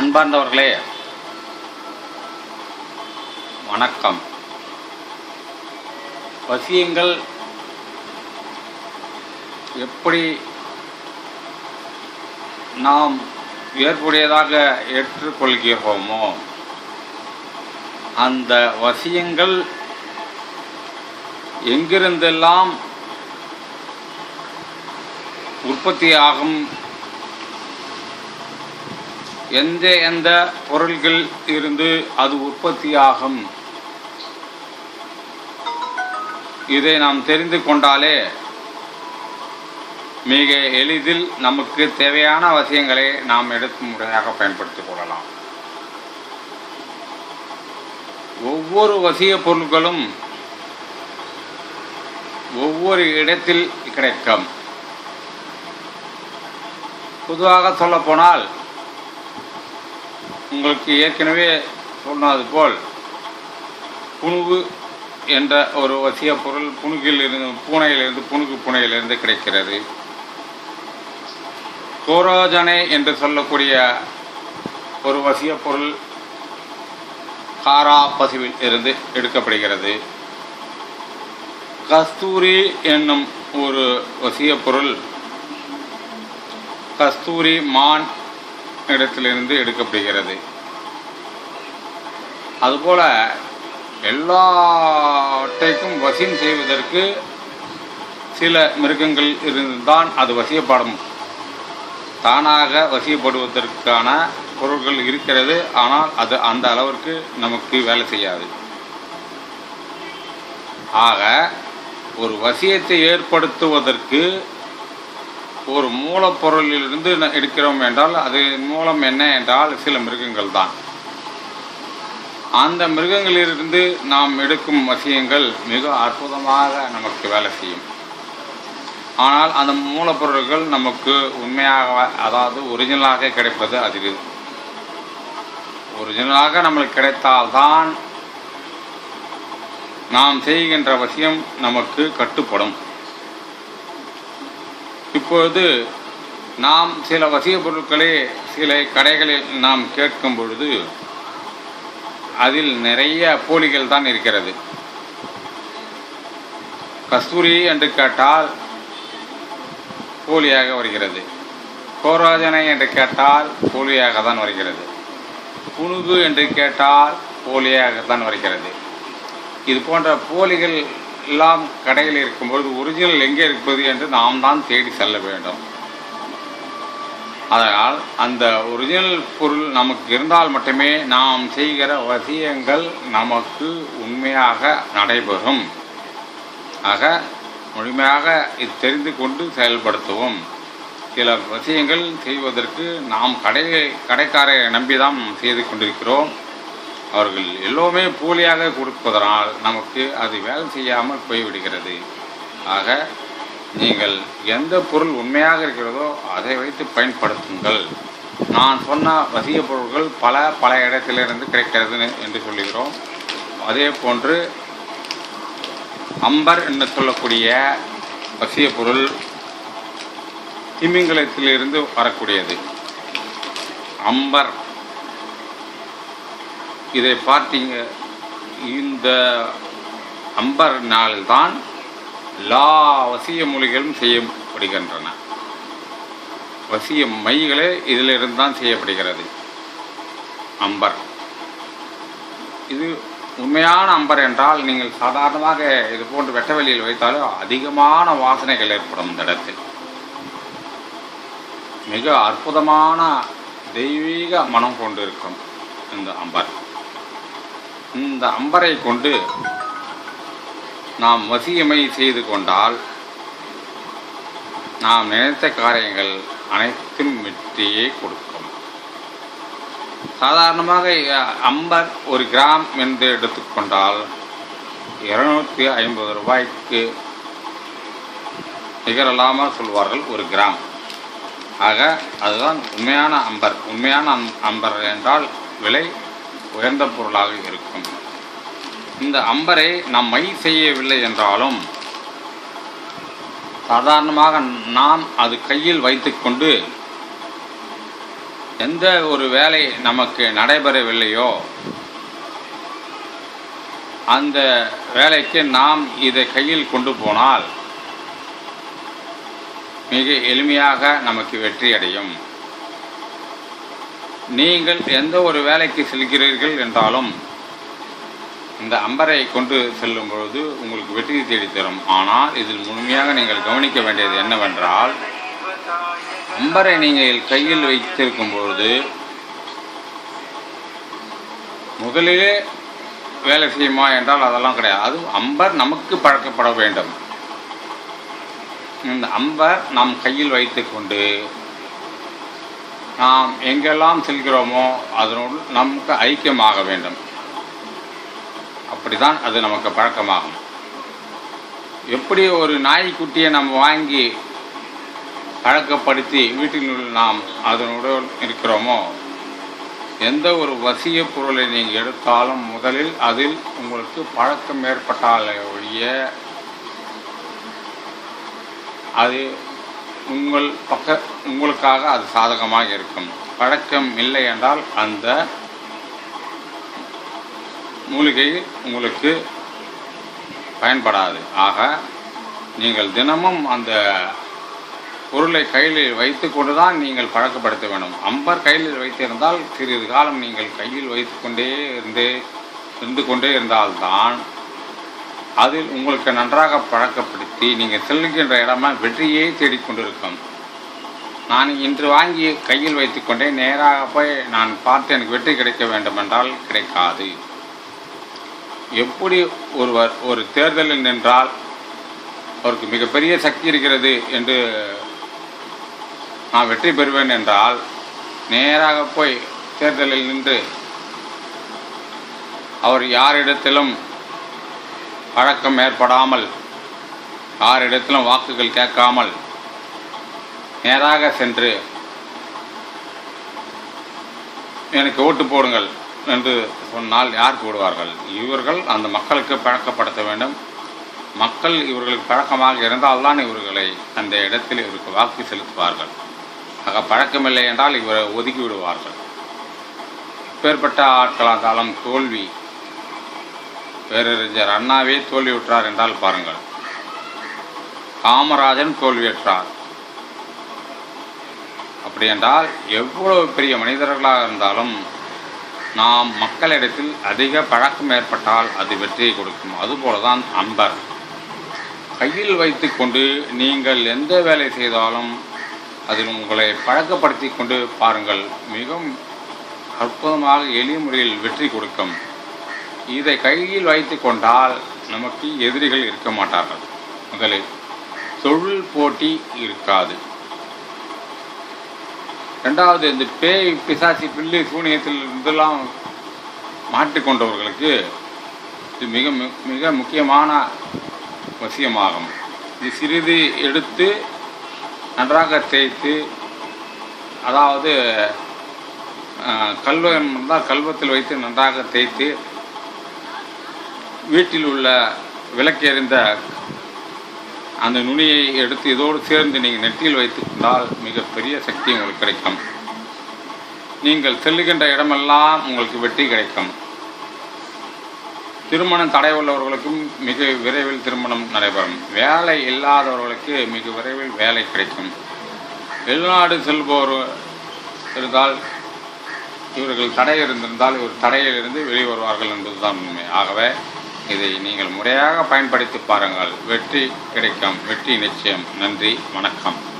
அன்பார்ந்தவர்களே வணக்கம். வசியங்கள் எப்படி நாம் ஏற்புடையதாக ஏற்றுக்கொள்கிறோமோ அந்த வசியங்கள் எங்கிருந்தெல்லாம் உற்பத்தியாகும் எந்த எந்த பொருள்கள் இருந்து அது உற்பத்தியாகும். இதை நாம் தெரிந்து கொண்டாலே மிக எளிதில் நமக்கு தேவையான அவசியங்களை நாம் எடுத்து முறையாக பயன்படுத்திக் கொள்ளலாம். ஒவ்வொரு வசிய பொருட்களும் ஒவ்வொரு இடத்தில் கிடைக்கும். பொதுவாக சொல்லப்போனால் உங்களுக்கு ஏற்கனவே சொன்னது போல் புணுகு என்ற ஒரு வசிய பொருள் புணுகில் இருந்து பூனையிலிருந்து புணுகு பூனையிலிருந்து கிடைக்கிறது. கோரோஜனை என்று சொல்லக்கூடிய ஒரு வசிய பொருள் காரா பசுவில் இருந்து எடுக்கப்படுகிறது. கஸ்தூரி என்னும் ஒரு வசிய பொருள் கஸ்தூரி மான் இடத்திலிருந்து எடுக்கப்படுகிறது. அதுபோல எல்லாவற்றைக்கும் வசியம் செய்வதற்கு சில மிருகங்கள் இருந்துதான் அது வசியப்படும். தானாக வசியப்படுவதற்கான பொருட்கள் இருக்கிறது ஆனால் அது அந்த அளவிற்கு நமக்கு வேலை செய்யாது. ஆக ஒரு வசியத்தை ஏற்படுத்துவதற்கு ஒரு மூலப்பொருளிலிருந்து ந- எடுக்கிறோம் என்றால் அது மூலம் என்ன என்றால் சில மிருகங்கள் தான். அந்த மிருகங்களிலிருந்து நாம் எடுக்கும் வசியங்கள் மிக அற்புதமாக நமக்கு வேலை செய்யும். ஆனால் அந்த மூலப்பொருட்கள் நமக்கு உண்மையாக அதாவது ஒரிஜினலாக கிடைப்பது அரிது ஒரிஜினலாக நம்மளுக்கு கிடைத்தால்தான் நாம் செய்கின்ற வசியம் நமக்கு கட்டுப்படும். இப்பொழுது நாம் சில வசிய பொருட்களை சில கடைகளில் நாம் கேட்கும் பொழுது அதில் நிறைய போலிகள் தான் இருக்கிறது. கஸ்தூரி என்று கேட்டால் போலியாக வருகிறது. கோராஜனை என்று கேட்டால் போலியாக தான் வருகிறது. புனுகு என்று கேட்டால் போலியாக தான் வருகிறது. இது போன்ற போலிகள் எல்லாம் கடையில் இருக்கும்பொழுது ஒரிஜினல் எங்கே இருப்பது என்று நாம் தான் தேடி செல்ல வேண்டும். அதனால் அந்த ஒரிஜினல் பொருள் நமக்கு இருந்தால் மட்டுமே நாம் செய்கிற வசியங்கள் நமக்கு உண்மையாக நடைபெறும். ஆக முழுமையாக இது தெரிந்து கொண்டு செயல்படுத்துவோம். சில விஷயங்கள் செய்வதற்கு நாம் கடை கடைக்காரரை நம்பிதான் செய்து கொண்டிருக்கிறோம். அவர்கள் எல்லோருமே போலியாக கொடுப்பதனால் நமக்கு அது வேலை செய்யாமல் போய்விடுகிறது. ஆக நீங்கள் எந்த பொருள் உண்மையாக இருக்கிறதோ அதை வைத்து பயன்படுத்துங்கள். நான் சொன்ன வசிய பொருட்கள் பல பல இடத்திலிருந்து கிடைக்கிறது என்று சொல்லுகிறோம். அதே போன்று அம்பர் என்று சொல்லக்கூடிய வசிய பொருள் திமிங்கலத்திலிருந்து வரக்கூடியது. அம்பர் இதை பார்த்தீங்க இந்த அம்பர் நாளில்தான் எல்லா வசிய மொழிகளும் செய்யப்படுகின்றன. வசிய மைகளே இதிலிருந்து தான் செய்யப்படுகிறது அம்பர். இது உண்மையான அம்பர் என்றால் நீங்கள் சாதாரணமாக இது போன்று வெட்ட வெளியில் வைத்தாலும் அதிகமான வாசனைகள் ஏற்படும் இந்த இடத்தில். மிக அற்புதமான தெய்வீக மனம் கொண்டு இருக்கும் இந்த அம்பர். இந்த அம்பரை கொண்டு நாம் வசியமை செய்து கொண்டால் நாம் நினைத்த காரியங்கள் அனைத்தும் வெற்றியே கொடுக்கும். சாதாரணமாக அம்பர் ஒரு கிராம் என்று எடுத்துக்கொண்டால் இருநூற்றி ஐம்பது ரூபாய்க்கு நிகரலாமல் சொல்வார்கள் ஒரு கிராம். ஆக அதுதான் உண்மையான அம்பர். உண்மையான அம்- அம்பர் என்றால் விலை உயர்ந்த பொருளாக இருக்கும். இந்த அம்பரை நாம் மை செய்யவில்லை என்றாலும் சாதாரணமாக நாம் அது கையில் வைத்துக்கொண்டு எந்த ஒரு வேலை நமக்கு நடைபெறவில்லையோ அந்த வேலைக்கு நாம் இதை கையில் கொண்டு போனால் மிக எளிமையாக நமக்கு வெற்றி அடையும் நீங்கள் எந்த ஒரு வேலைக்கு செல்கிறீர்கள் என்றாலும் இந்த அம்பரை கொண்டு செல்லும் பொழுது உங்களுக்கு வெற்றி தேடி தரும் ஆனால் இதில் முழுமையாக நீங்கள் கவனிக்க வேண்டியது என்னவென்றால் அம்பரை நீங்கள் கையில் வைத்திருக்கும் பொழுது முதலிலே வேலை செய்யுமா என்றால் அதெல்லாம் கிடையாது. அது அம்பர் நமக்கு பழக்கப்பட வேண்டும். இந்த அம்பர் நாம் கையில் வைத்துக்கொண்டு நாம் எங்கெல்லாம் செல்கிறோமோ அதனோடு நமக்கு ஐக்கியமாக வேண்டும். அப்படிதான் அது நமக்கு பழக்கமாகும். எப்படி ஒரு நாய்க்குட்டியை நம்ம வாங்கி பழக்கப்படுத்தி வீட்டில் நாம் அதனோடு இருக்கிறோமோ எந்த ஒரு வசிய பொருளை நீங்கள் எடுத்தாலும் முதலில் அதில் உங்களுக்கு பழக்கம் ஏற்பட்டாலே ஒழிய அது உங்கள் பக்க உங்களுக்காக அது சாதகமாக இருக்கும். பழக்கம் இல்லை என்றால் அந்த மூலிகை உங்களுக்கு பயன்படாது. ஆக நீங்கள் தினமும் அந்த பொருளை கையில் வைத்து கொண்டு தான் நீங்கள் பழக்கப்படுத்த வேண்டும். அம்பர் கையில் வைத்திருந்தால் சிறிது காலம் நீங்கள் கையில் வைத்துக்கொண்டே இருந்து இருந்து கொண்டே இருந்தால்தான் அதில் உங்களுக்கு நன்றாக பழக்கப்படுத்தி நீங்கள் செல்கின்ற இடமா வெற்றியே தேடிக்கொண்டிருக்கும். நான் இன்று வாங்கி கையில் வைத்துக்கொண்டே நேராக போய் நான் பார்த்து எனக்கு வெற்றி கிடைக்க வேண்டுமென்றால் கிடைக்காது. எப்படி ஒருவர் ஒரு தேர்தலில் நின்றால் அவருக்கு மிகப்பெரிய சக்தி இருக்கிறது என்று நான் வெற்றி பெறுவேன் என்றால் நேராக போய் தேர்தலில் நின்று அவர் யாரிடத்திலும் பழக்கம் ஏற்படாமல் யாரிடத்திலும் வாக்குகள் கேட்காமல் நேராக சென்று எனக்கு ஓட்டு போடுங்கள் என்று சொன்னால் யார் போடுவார்கள்? இவர்கள் அந்த மக்களுக்கு பழக்கப்படுத்த வேண்டும். மக்கள் இவர்களுக்கு பழக்கமாக இருந்தால்தான் இவர்களை அந்த இடத்தில் இவருக்கு வாக்கு செலுத்துவார்கள். ஆக பழக்கமில்லை என்றால் இவரை ஒதுக்கி விடுவார்கள். இப்பேற்பட்ட ஆட்களாதாலும் தோல்வி பேரறிஞர் அண்ணாவே தோல்வியுற்றார் என்றால் பாருங்கள். காமராஜன் தோல்வியுற்றார் அப்படி என்றால் எவ்வளவு பெரிய மனிதர்களாக இருந்தாலும் நாம் மக்களிடத்தில் அதிக பழக்கம் ஏற்பட்டால் அது வெற்றியை கொடுக்கும். அதுபோல தான் அன்பர். கையில் வைத்துக்கொண்டு நீங்கள் எந்த வேலை செய்தாலும் அதில் உங்களை பழக்கப்படுத்தி கொண்டு பாருங்கள். மிகவும் அற்புதமாக எளிய முறையில் வெற்றி கொடுக்கும். இதை கையில் வைத்து கொண்டால் நமக்கு எதிரிகள் இருக்க மாட்டார்கள். முதலில் தொழில் போட்டி இருக்காது. ரெண்டாவது இந்த பேய் பிசாசி பில்லு சூனியத்தில் இருந்தெல்லாம் மாட்டிக்கொண்டவர்களுக்கு இது மிக மிக முக்கியமான விஷயமாகும் இது சிறிது எடுத்து நன்றாக தேய்த்து அதாவது அஹ், கல்வம் இருந்தால் கல்வத்தில் வைத்து நன்றாக தேய்த்து வீட்டில் உள்ள விளக்கெறிந்த அந்த நுனியை எடுத்து இதோடு சேர்ந்து நீங்கள் நெற்றியில் வைத்துக் கொண்டால் மிகப்பெரிய சக்தி உங்களுக்கு கிடைக்கும். நீங்கள் செல்லுகின்ற இடமெல்லாம் உங்களுக்கு வெற்றி கிடைக்கும். திருமணம் தடை உள்ளவர்களுக்கும் மிக விரைவில் திருமணம் நடைபெறும். வேலை இல்லாதவர்களுக்கு மிக விரைவில் வேலை கிடைக்கும். வெளிநாடு செல்பவர் இருந்தால் இவர்கள் தடை இருந்திருந்தால் இவர் தடையிலிருந்து வெளிவருவார்கள் என்பதுதான் உண்மை. ஆகவே இதை நீங்கள் முறையாக பயன்படுத்தி பாருங்கள். வெற்றி கிடைக்கும். வெற்றி நிச்சயம். நன்றி. வணக்கம்.